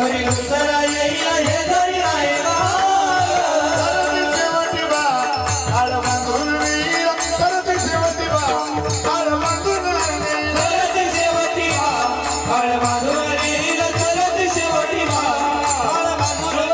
घरी दुसरा येईल हे घरी आहे शेवटी बा आळ मागून परत शेवटी बा आळ मागून परत शेवटी बा आळ मागून परत शेवटी बा आळ मागून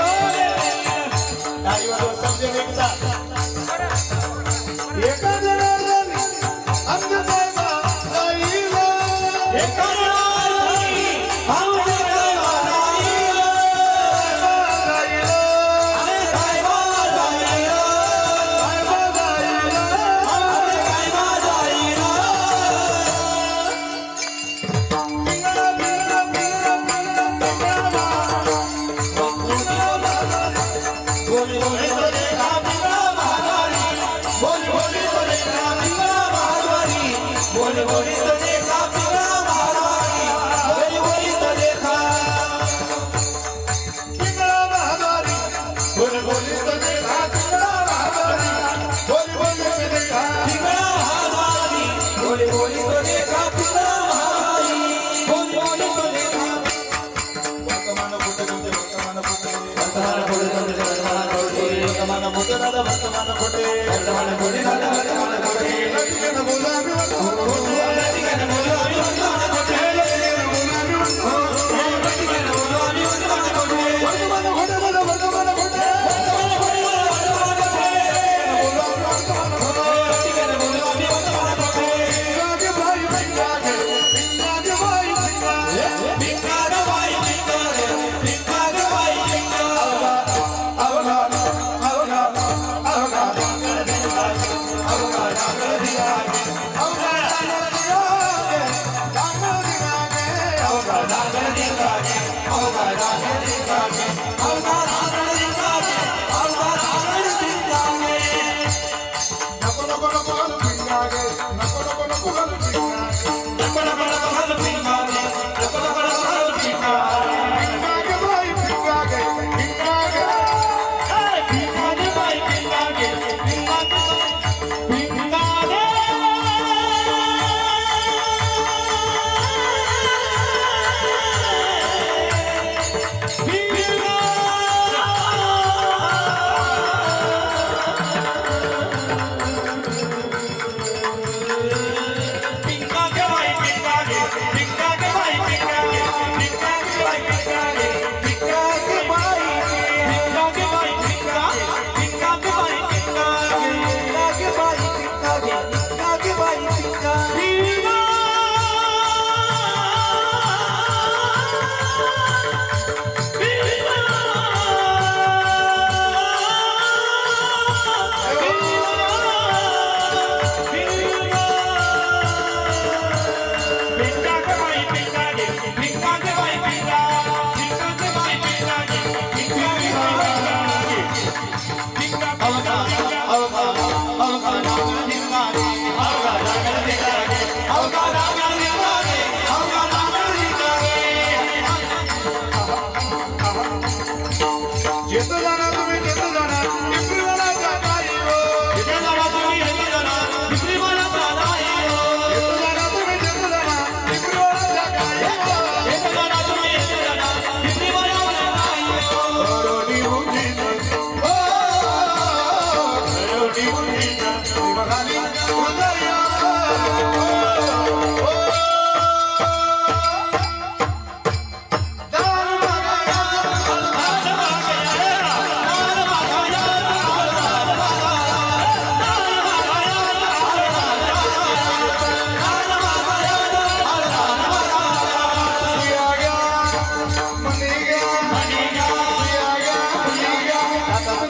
வந்த வந்த மன கொண்டு மன கொண்டு மன கொண்டு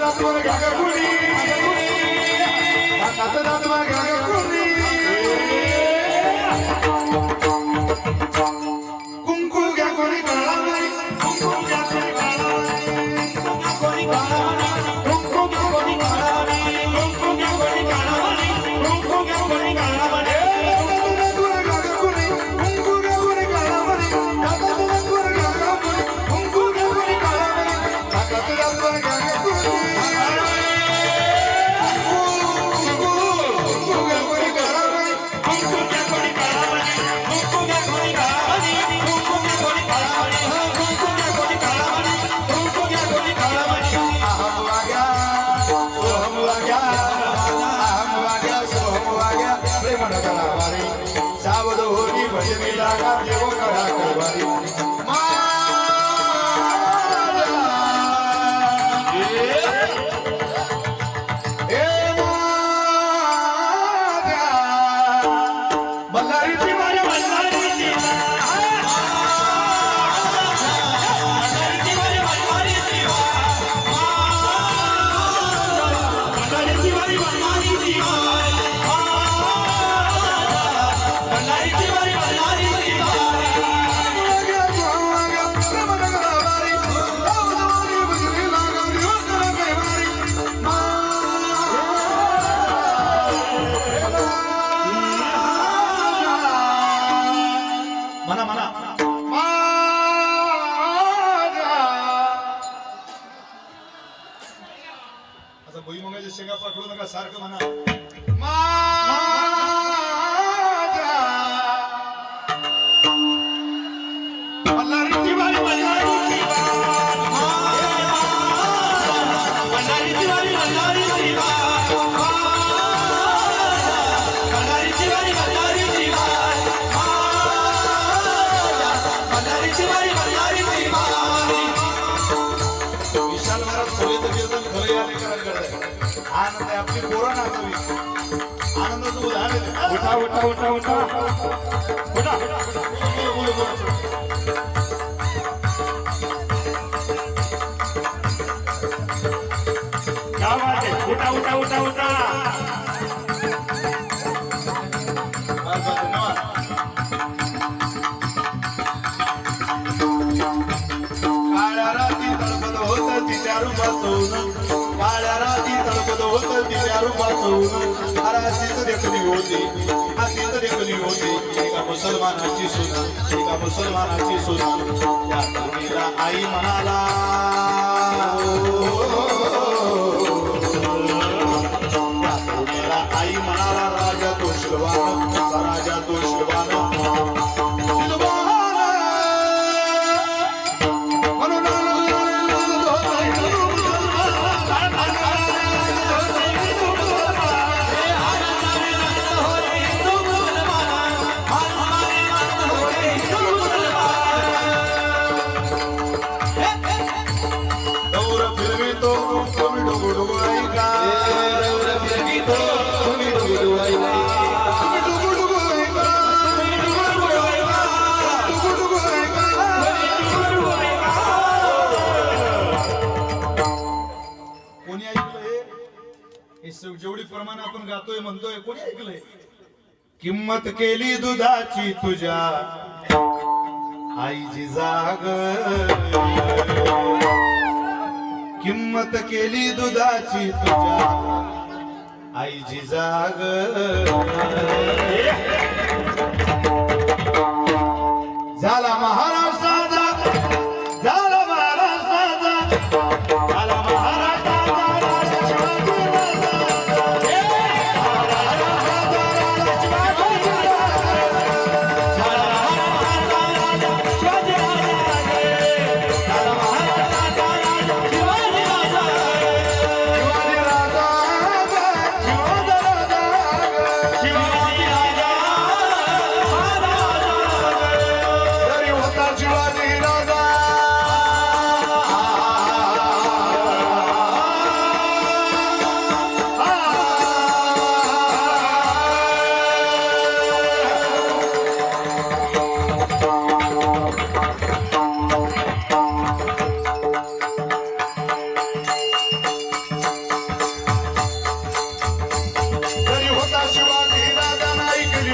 রাত গাগা গুলি রাত গাগা आनंद आहे आपली पोरं नाचावी आनंदाचं उदाहरण आहे ते. उठा उठा उठा उठा उठा तिच्या देखणी होती देखणी होती एका मुसलमानाची सुना एका मुसलमानाची सुना त्या तरुणीला आई म्हणाला त्या आई म्हणाला राजा तो शिरवा आपण गातोय म्हणतोय कोणी ऐकलंय? किंमत केली दुधाची तुझ्या. आईची जाग. किंमत केली दुधाची तुझ्या. आईची जाग. झाला महाराज.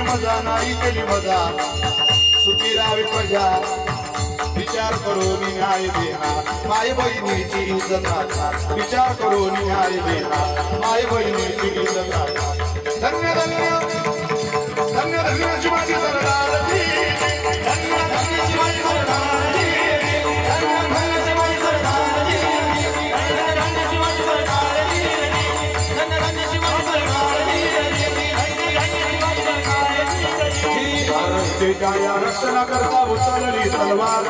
केली मजा नाही केली मजा. सुखी राहावी प्रजा विचार करून न्याय देणार. माय बहिणीची इज्जत राखणार विचार करून न्याय देणार. माय बहिणीची इज्जत राखणार धन्य धन्य. धन्य धन्य. शिवाजी सरदार. गाया रक्षणा करता उचलली तलवार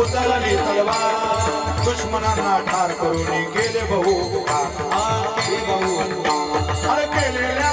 उचलली तलवार. दुश्मनांना ठार करून केले बहु बहु अरे केलेल्या